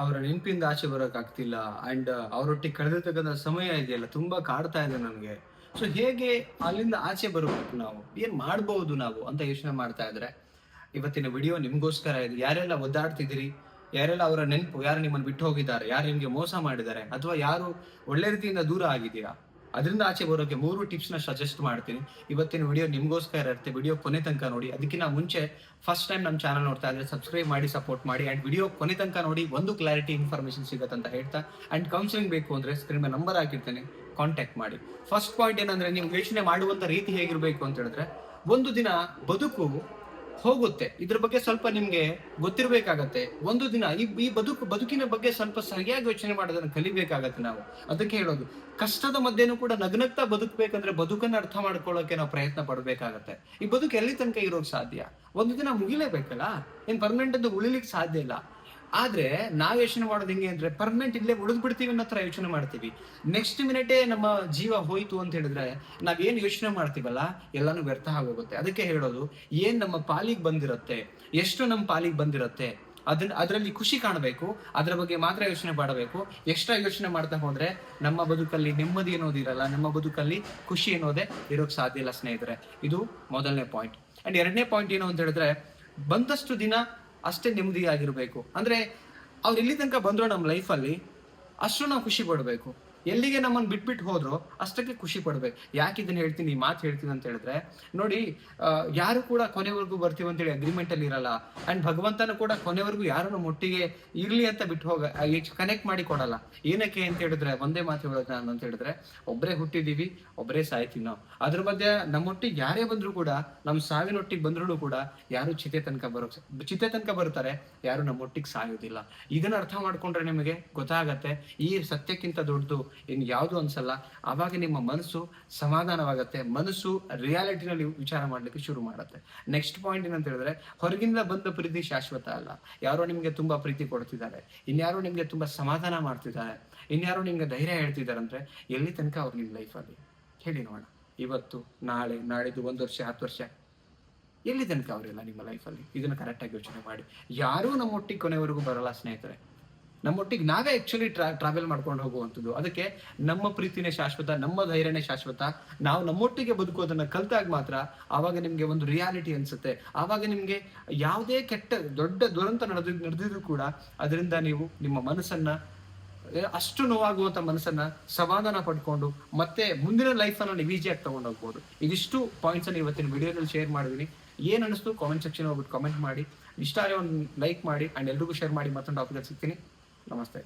ಅವರ ನೆನಪಿಂದ ಆಚೆ ಬರೋಕ್ಕಾಗ್ತಿಲ್ಲ ಅಂಡ್ ಅವರೊಟ್ಟಿಗೆ ಕಳೆದಿರ್ತಕ್ಕಂಥ ಸಮಯ ಇದೆಯಲ್ಲ, ತುಂಬಾ ಕಾಡ್ತಾ ಇದೆ ನನಗೆ. ಸೊ ಹೇಗೆ ಅಲ್ಲಿಂದ ಆಚೆ ಬರಬೇಕು ನಾವು? ಏನ್ ಮಾಡ್ಬೋದು ನಾವು ಅಂತ ಯೋಚನೆ ಮಾಡ್ತಾ ಇದ್ರೆ, ಇವತ್ತಿನ ವಿಡಿಯೋ ನಿಮ್ಗೋಸ್ಕರ ಇದೆ. ಯಾರೆಲ್ಲ ಒದ್ದಾಡ್ತಿದ್ದೀರಿ? ಯಾರೆಲ್ಲ ಅವರ ನೆನಪು? ಯಾರು ನಿಮ್ಮನ್ನು ಬಿಟ್ಟು ಹೋಗಿದ್ದಾರೆ? ಯಾರು ನಿಮ್ಗೆ ಮೋಸ ಮಾಡಿದ್ದಾರೆ? ಅಥವಾ ಯಾರು ಒಳ್ಳೆ ರೀತಿಯಿಂದ ದೂರ ಆಗಿದ್ದೀರಾ? ಅದರಿಂದ ಆಚೆ ಬರೋಕೆ ಮೂರು ಟಿಪ್ಸ್ನ ಸಜೆಸ್ಟ್ ಮಾಡ್ತೀನಿ. ಇವತ್ತಿನ ವಿಡಿಯೋ ನಿಮಗೋಸ್ಕರ ಇರುತ್ತೆ. ವಿಡಿಯೋ ಕೊನೆ ತನಕ ನೋಡಿ. ಅದಕ್ಕಿಂತ ಮುಂಚೆ ಫಸ್ಟ್ ಟೈಮ್ ನಮ್ಮ ಚಾನಲ್ ನೋಡ್ತಾ ಇದ್ರೆ ಸಬ್ಸ್ಕ್ರೈಬ್ ಮಾಡಿ ಸಪೋರ್ಟ್ ಮಾಡಿ ಅಂಡ್ ವಿಡಿಯೋ ಕೊನೆ ತನಕ ನೋಡಿ ಒಂದು ಕ್ಲಾರಿಟಿ ಇನ್ಫಾರ್ಮೇಶನ್ ಸಿಗುತ್ತೆ ಅಂತ ಹೇಳ್ತಾ ಅಂಡ್ ಕೌನ್ಸಿಲಿಂಗ್ ಬೇಕು ಅಂದ್ರೆ ಸ್ಕ್ರೀನ್ ಮೇಲೆ ನಂಬರ್ ಹಾಕಿರ್ತೇನೆ. ಕಾಂಟ್ಯಾಕ್ಟ್ ಮಾಡಿ. ಫಸ್ಟ್ ಪಾಯಿಂಟ್ ಏನಂದ್ರೆ ನೀವು ಯೋಚನೆ ಮಾಡುವಂತ ರೀತಿ ಹೇಗಿರಬೇಕು ಅಂತ ಹೇಳಿದ್ರೆ ಒಂದು ದಿನ ಬದುಕು ಹೋಗುತ್ತೆ. ಇದ್ರ ಬಗ್ಗೆ ಸ್ವಲ್ಪ ನಿಮ್ಗೆ ಗೊತ್ತಿರಬೇಕಾಗತ್ತೆ. ಒಂದು ದಿನ ಈ ಈ ಬದುಕು, ಬದುಕಿನ ಬಗ್ಗೆ ಸ್ವಲ್ಪ ಸರಿಯಾಗಿ ಯೋಚನೆ ಮಾಡೋದನ್ನ ಕಲಿಬೇಕಾಗತ್ತೆ ನಾವು. ಅದಕ್ಕೆ ಹೇಳೋದು, ಕಷ್ಟದ ಮಧ್ಯೆನೂ ಕೂಡ ನಗ್ನಗ್ತಾ ಬದುಕಬೇಕಂದ್ರೆ ಬದುಕನ್ನ ಅರ್ಥ ಮಾಡ್ಕೊಳ್ಳೋಕೆ ನಾವು ಪ್ರಯತ್ನ ಪಡ್ಬೇಕಾಗತ್ತೆ. ಈ ಬದುಕು ಎಲ್ಲಿ ತನಕ ಇರೋಕ್ ಸಾಧ್ಯ? ಒಂದು ದಿನ ಮುಗಿಲೇಬೇಕಲ್ಲ? ಏನ್ ಪರ್ಮನೆಂಟ್ ಅಂತ ಉಳಿಲಿಕ್ಕೆ ಸಾಧ್ಯ ಇಲ್ಲ. ಆದ್ರೆ ನಾವ್ ಯೋಚನೆ ಮಾಡೋದು ಹೆಂಗೆ ಅಂದ್ರೆ ಪರ್ಮನೆಂಟ್ ಇಲ್ಲೇ ಉಳಿದ್ ಬಿಡ್ತೀವಿ ಅನ್ನೋ ತರ ಯೋಚನೆ ಮಾಡ್ತೀವಿ. ನೆಕ್ಸ್ಟ್ ಮಿನಿಟೇ ನಮ್ಮ ಜೀವ ಹೋಯ್ತು ಅಂತ ಹೇಳಿದ್ರೆ ನಾವ್ ಏನ್ ಯೋಚನೆ ಮಾಡ್ತೀವಲ್ಲ, ಎಲ್ಲಾನು ವ್ಯರ್ಥ ಆಗೋಗುತ್ತೆ. ಅದಕ್ಕೆ ಹೇಳೋದು, ಏನ್ ನಮ್ಮ ಪಾಲಿಗೆ ಬಂದಿರತ್ತೆ, ಎಷ್ಟು ನಮ್ಮ ಪಾಲಿಗೆ ಬಂದಿರತ್ತೆ ಅದನ್ನ ಅದರಲ್ಲಿ ಖುಷಿ ಕಾಣಬೇಕು, ಅದರ ಬಗ್ಗೆ ಮಾತ್ರ ಯೋಚನೆ ಮಾಡಬೇಕು. ಎಕ್ಸ್ಟ್ರಾ ಯೋಚನೆ ಮಾಡ್ತಾ ಹೋದ್ರೆ ನಮ್ಮ ಬದುಕಲ್ಲಿ ನೆಮ್ಮದಿ ಅನ್ನೋದು ಇರಲ್ಲ, ನಮ್ಮ ಬದುಕಲ್ಲಿ ಖುಷಿ ಅನ್ನೋದೇ ಇರೋಕ್ ಸಾಧ್ಯ ಇಲ್ಲ ಸ್ನೇಹಿತರೆ. ಇದು ಮೊದಲನೇ ಪಾಯಿಂಟ್ ಅಂಡ್ ಎರಡನೇ ಪಾಯಿಂಟ್ ಏನು ಅಂತ ಹೇಳಿದ್ರೆ, ಬಂದಷ್ಟು ದಿನ ಅಷ್ಟೇ ನೆಮ್ಮದಿಯಾಗಿರ್ಬೇಕು. ಅಂದ್ರೆ ಅವ್ರು ಇಲ್ಲಿ ತನಕ ಬಂದ್ರು ನಮ್ಮ ಲೈಫಲ್ಲಿ ಅಷ್ಟು ನಾವು ಖುಷಿ ಪಡಬೇಕು. ಎಲ್ಲಿಗೆ ನಮ್ಮನ್ನು ಬಿಟ್ಬಿಟ್ಟು ಹೋದ್ರು ಅಷ್ಟಕ್ಕೆ ಖುಷಿ ಪಡ್ಬೇಕು. ಯಾಕೆ ಇದನ್ನ ಹೇಳ್ತೀನಿ? ಈ ಮಾತು ಹೇಳ್ತೀನಿ ಅಂತ ಹೇಳಿದ್ರೆ, ನೋಡಿ ಯಾರು ಕೂಡ ಕೊನೆವರೆಗೂ ಬರ್ತೀವಿ ಅಂತೇಳಿ ಅಗ್ರಿಮೆಂಟ್ ಅಲ್ಲಿ ಇರಲ್ಲ. ಅಂಡ್ ಭಗವಂತನ ಕೂಡ ಕೊನೆವರೆಗೂ ಯಾರು ನಮ್ಮ ಒಟ್ಟಿಗೆ ಇರ್ಲಿ ಅಂತ ಬಿಟ್ಟು ಹೋಗ ಕನೆಕ್ಟ್ ಮಾಡಿ ಕೊಡಲ್ಲ. ಏನಕ್ಕೆ ಅಂತ ಹೇಳಿದ್ರೆ, ಒಂದೇ ಮಾತು ಹೇಳೋದು ನಾನು ಅಂತ ಹೇಳಿದ್ರೆ ಒಬ್ಬರೇ ಹುಟ್ಟಿದೀವಿ ಒಬ್ಬರೇ ಸಾಯ್ತೀವಿ ನಾವು. ಅದ್ರ ಮಧ್ಯೆ ನಮ್ಮೊಟ್ಟಿಗೆ ಯಾರೇ ಬಂದ್ರು ಕೂಡ ನಮ್ಮ ಸಾವಿನೊಟ್ಟಿಗೆ ಬಂದ್ರು ಕೂಡ ಯಾರು ಚಿತೆ ತನಕ ಬರೋ, ಚಿತೆ ತನಕ ಬರ್ತಾರೆ ಯಾರು ನಮ್ಮೊಟ್ಟಿಗೆ ಸಾಯೋದಿಲ್ಲ. ಇದನ್ನ ಅರ್ಥ ಮಾಡ್ಕೊಂಡ್ರೆ ನಿಮಗೆ ಗೊತ್ತಾಗತ್ತೆ, ಈ ಸತ್ಯಕ್ಕಿಂತ ದೊಡ್ಡದು ಇನ್ ಯಾವುದು ಅನ್ಸಲ್ಲ ಆವಾಗ ನಿಮ್ಮ ಮನಸ್ಸು ಸಮಾಧಾನವಾಗುತ್ತೆ, ಮನಸ್ಸು ರಿಯಾಲಿಟಿನಲ್ಲಿ ವಿಚಾರ ಮಾಡ್ಲಿಕ್ಕೆ ಶುರು ಮಾಡುತ್ತೆ. ನೆಕ್ಸ್ಟ್ ಪಾಯಿಂಟ್ ಏನಂತ ಹೇಳಿದ್ರೆ, ಹೊರಗಿಂದ ಬಂದ ಪ್ರೀತಿ ಶಾಶ್ವತ ಅಲ್ಲ. ಯಾರೋ ನಿಮ್ಗೆ ತುಂಬಾ ಪ್ರೀತಿ ಕೊಡ್ತಿದ್ದಾರೆ. ಇನ್ಯಾರೋ ನಿಮ್ಗೆ ತುಂಬಾ ಸಮಾಧಾನ ಮಾಡ್ತಿದ್ದಾರೆ. ಇನ್ಯಾರೋ ನಿಮ್ಗೆ ಧೈರ್ಯ ಹೇಳ್ತಿದ್ದಾರೆ ಅಂದ್ರೆ ಎಲ್ಲಿ ತನಕ ಅವ್ರು ನಿಮ್ಮ ಲೈಫಲ್ಲಿ ಹೇಳಿ ನೋಡೋಣ. ಇವತ್ತು, ನಾಳೆ, ನಾಳಿದ್ದು ಒಂದು ವರ್ಷ, ಹತ್ತು ವರ್ಷ, ಎಲ್ಲಿ ತನಕ ಅವ್ರಿಲ್ಲ ನಿಮ್ಮ ಲೈಫಲ್ಲಿ ಇದನ್ನ ಕರೆಕ್ಟಾಗಿ ಯೋಚನೆ ಮಾಡಿ. ಯಾರೂ ನಮ್ಮೊಟ್ಟಿಗೆ ಕೊನೆವರೆಗೂ ಬರಲ್ಲ ಸ್ನೇಹಿತರೆ. ನಮ್ಮೊಟ್ಟಿಗೆ ನಾವೇ ಆಕ್ಚುಲಿ ಟ್ರಾ ಟ್ರಾವೆಲ್ ಮಾಡ್ಕೊಂಡು ಹೋಗುವಂಥದ್ದು. ಅದಕ್ಕೆ ನಮ್ಮ ಪ್ರೀತಿನೇ ಶಾಶ್ವತ, ನಮ್ಮ ಧೈರ್ಯನೇ ಶಾಶ್ವತ. ನಾವು ನಮ್ಮೊಟ್ಟಿಗೆ ಬದುಕೋದನ್ನ ಕಲ್ತಾಗ ಮಾತ್ರ ಆವಾಗ ನಿಮಗೆ ಒಂದು ರಿಯಾಲಿಟಿ ಅನ್ಸುತ್ತೆ. ಆವಾಗ ನಿಮಗೆ ಯಾವುದೇ ಕೆಟ್ಟ, ದೊಡ್ಡ ದುರಂತ ನಡೆದ, ನಡೆದಿದ್ರು ಕೂಡ ಅದರಿಂದ ನೀವು ನಿಮ್ಮ ಮನಸ್ಸನ್ನು ಅಷ್ಟು ನೋವಾಗುವಂತ ಮನಸ್ಸನ್ನ ಸಮಾಧಾನ ಪಡ್ಕೊಂಡು ಮತ್ತೆ ಮುಂದಿನ ಲೈಫ್ ಅನ್ನ ನೀವು ಈಸಿಯಾಗಿ ತಗೊಂಡು ಹೋಗ್ಬೋದು. ಇದಿಷ್ಟು ಪಾಯಿಂಟ್ಸ್ ಅನ್ನ ಇವತ್ತಿನ ವಿಡಿಯೋದಲ್ಲಿ ಶೇರ್ ಮಾಡಿದೀನಿ. ಏನ್ ಅನಿಸ್ತು? ಕಾಮೆಂಟ್ ಸೆಕ್ಷನ್ ಹೋಗ್ಬಿಟ್ಟು ಕಾಮೆಂಟ್ ಮಾಡಿ. ಇಷ್ಟ ಆದರೆ ಒಂದು ಲೈಕ್ ಮಾಡಿ. ಅಂಡ್ ಎಲ್ರಿಗೂ ಶೇರ್ ಮಾಡಿ. ಮತ್ತೊಂದು ಟಾಪಿಕ್ ಸಿಗ್ತೀನಿ. Namaste.